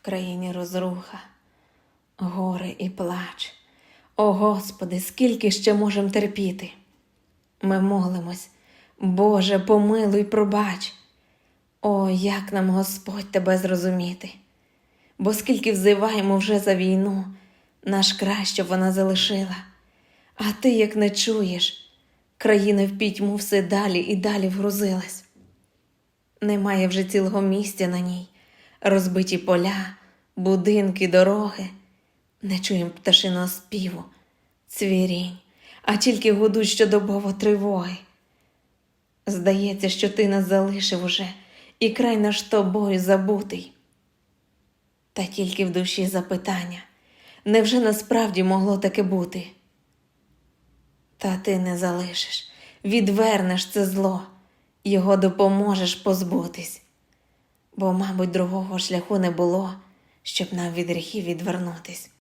В країні розруха, горе і плач. О Господи, скільки ще можем терпіти? Ми молимось, Боже, помилуй, пробач. О, як нам Господь тебе зрозуміти, бо скільки взиваємо вже за війну, наш край, щоб вона залишила. А ти, як не чуєш, країна в пітьму все далі і далі вгрузилась. Немає вже цілого місця на ній, розбиті поля, будинки, дороги. Не чуєм пташиного співу, цвірінь, а тільки гудуть щодобово тривоги. Здається, що ти нас залишив уже, і край наш тобою забутий. Та тільки в душі запитання невже насправді могло таке бути? Та ти не залишиш, відвернеш це зло, його допоможеш позбутись, бо, мабуть, другого шляху не було, щоб нам від гріхів відвернутись.